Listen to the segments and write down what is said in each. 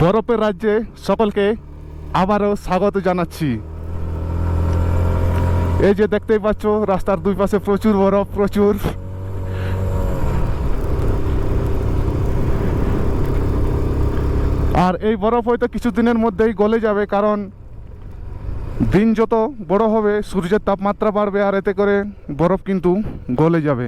বরফের রাজ্যে সকলকে আবারও স্বাগত জানাচ্ছি। এই যে দেখতেই পাচ্ছ, রাস্তার দুই পাশে প্রচুর বরফ, প্রচুর। আর এই বরফ হয়তো কিছুদিনের মধ্যেই গলে যাবে, কারণ দিন যত বড় হবে, সূর্যের তাপমাত্রা বাড়বে, আর এতে করে বরফ কিন্তু গলে যাবে।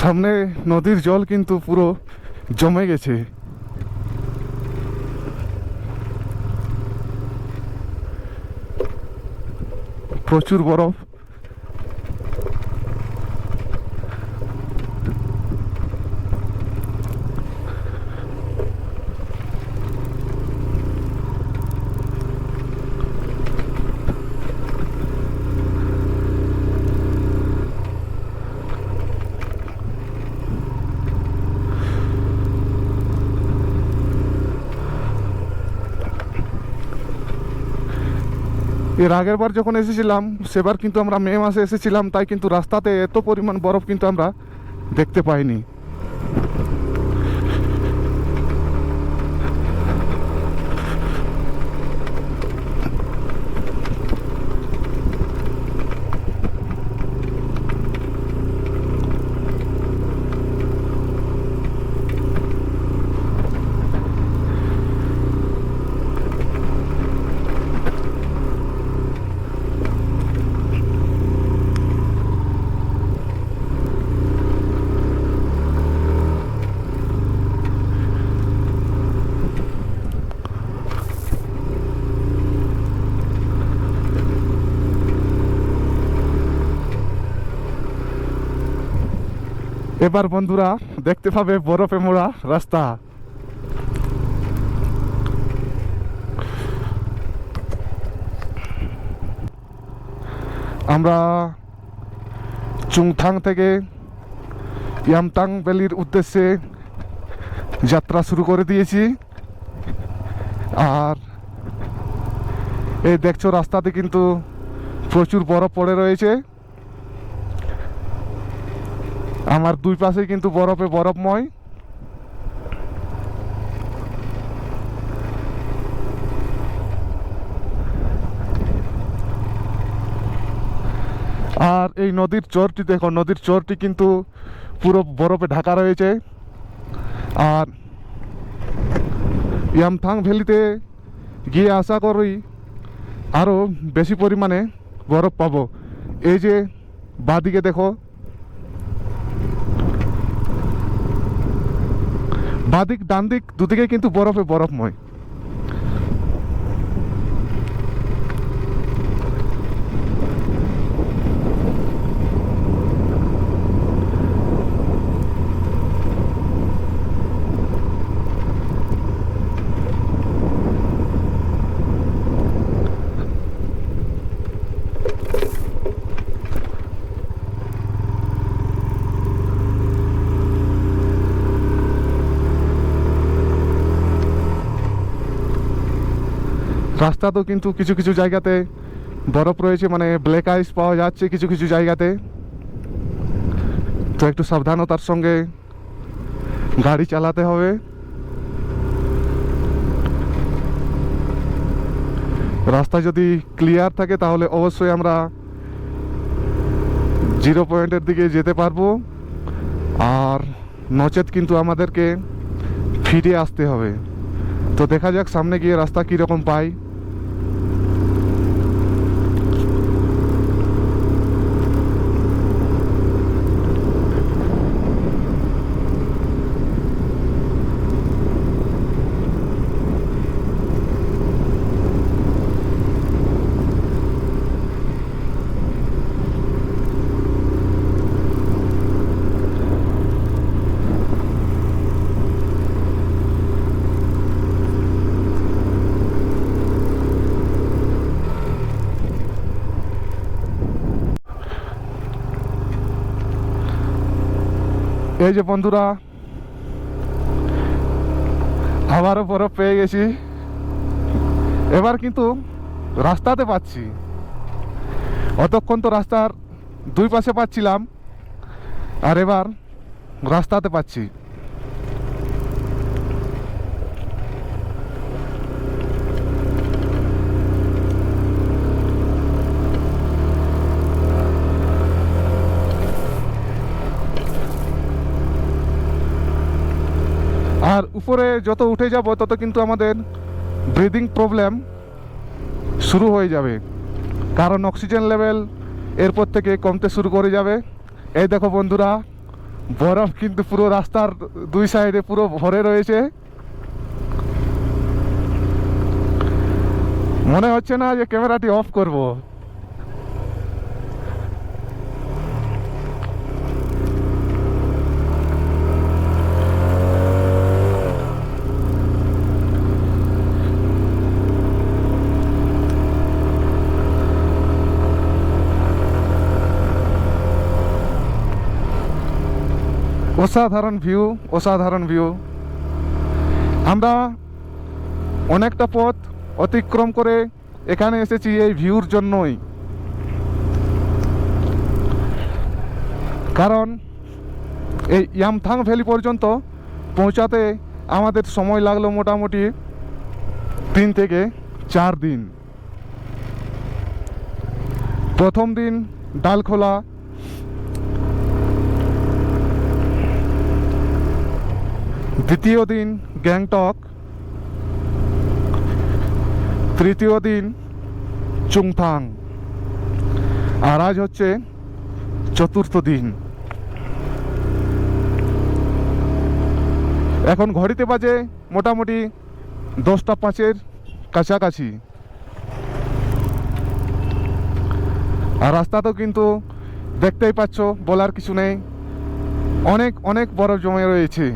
সামনে নদীর জল কিন্তু পুরো জমে গেছে। প্রচুর বরফ। এর আগের বার যখন এসেছিলাম, সেবার কিন্তু আমরা মে মাসে এসেছিলাম, তাই কিন্তু রাস্তাতে এত পরিমাণ বরফ কিন্তু আমরা দেখতে পাইনি। এবার বন্ধুরা দেখতে পাবে বরফে মোড়া রাস্তা। আমরা চুংথাং থেকে ইয়ামতাং ভ্যালির উদ্দেশ্যে যাত্রা শুরু করে দিয়েছি। আর এই দেখছ রাস্তাতে কিন্তু প্রচুর বরফ পড়ে রয়েছে। আমার দুই পাশে কিন্তু বরফে বরফময়। আর এই নদীর চরটি দেখো, নদীর চরটি কিন্তু পুরো বরফে ঢাকা রয়েছে। আর ইয়ামথাং ভ্যালিতে গিয়ে আশা করি আরও বেশি পরিমাণে বরফ পাবো। এই যে বাদিকে দেখো বাদিক ডান দিক দুদিকে কিন্তু বরফে বরফময়। রাস্তাতেও কিন্তু কিছু কিছু জায়গাতে বরফ রয়েছে মানে ব্ল্যাক আইস পাওয়া যাচ্ছে কিছু কিছু জায়গাতে। তো একটু সাবধানতার সঙ্গে গাড়ি চালাতে হবে। রাস্তা যদি ক্লিয়ার থাকে তাহলে অবশ্যই আমরা জিরো পয়েন্টের দিকে যেতে পারব। আর নচেত কিন্তু আমাদেরকে ফিরে আসতে হবে। তো দেখা যাক সামনে গিয়ে রাস্তা কীরকম পাই এই যে বন্ধুরা, আবারও বরফ পেয়ে গেছি। এবার কিন্তু রাস্তাতে পাচ্ছি। অতক্ষণ তো রাস্তার দুই পাশে পাচ্ছিলাম, আর এবার রাস্তাতে পাচ্ছি। আর উপরে যত উঠে যাব, তত কিন্তু আমাদের ব্রিদিং প্রবলেম শুরু হয়ে যাবে। কারণ অক্সিজেন লেভেল এরপর থেকে কমতে শুরু করে যাবে। এই দেখো বন্ধুরা, বরফ কিন্তু পুরো রাস্তার দুই সাইডে পুরো ভরে রয়েছে। মনে হচ্ছে না যে ক্যামেরাটি অফ করব। অসাধারণ ভিউ অসাধারণ ভিউ আমরা অনেকটা পথ অতিক্রম করে এখানে এসেছি এই ভিউর জন্যই। কারণ এই ইয়ামথাং ভ্যালি পর্যন্ত পৌঁছাতে আমাদের সময় লাগল মোটামুটি তিন থেকে চার দিন। প্রথম দিন ডালখোলা দ্বিতীয় দিন গ্যাংটক, তৃতীয় দিন চুংথাং, আর আজ হচ্ছে চতুর্থ দিন। এখন ঘড়িতে বাজে মোটামুটি দশটা পাঁচের কাছাকাছি। আর রাস্তা তো কিন্তু দেখতেই পাচ্ছ, বলার কিছু নেই। অনেক অনেক বরফ জমে রয়েছে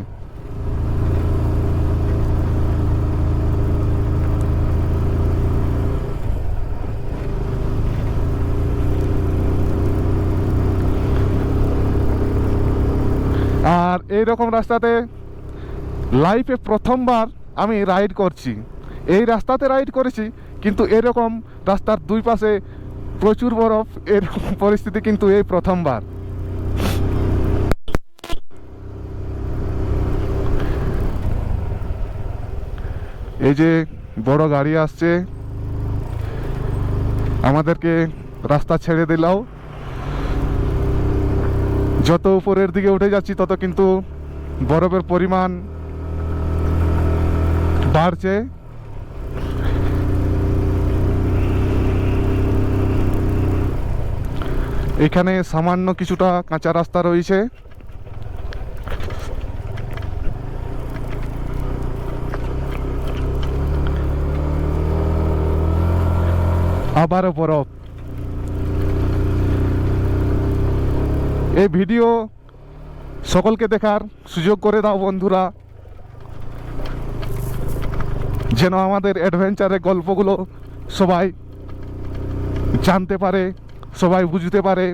আর এই রকম রাস্তাতে লাইফে প্রথমবার আমি রাইড করছি। এই রাস্তাতে রাইড করেছি, কিন্তু এরকম রাস্তার দুই পাশে প্রচুর বরফ, এরকম পরিস্থিতি কিন্তু এই প্রথমবার। এই যে বড় গাড়ি আসছে, আমাদেরকে রাস্তা ছেড়ে দিলাও। যত উপরের দিকে উঠে যাচ্ছি, তত কিন্তু বরফের পরিমাণ বাড়ছে। এখানে সামান্য কিছুটা কাঁচা রাস্তা রয়েছে। আবারও বরফ। এই ভিডিও সকলকে দেখার সুযোগ করে দাও বন্ধুরা। যেন আমাদের অ্যাডভেঞ্চারের গল্পগুলো সবাই জানতে পারে, সবাই বুঝতে পারে।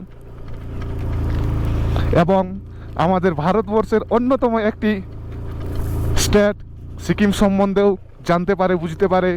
এবং আমাদের ভারতবর্ষের অন্যতম একটি স্টেট সিকিম সম্বন্ধেও জানতে পারে, বুঝতে পারে।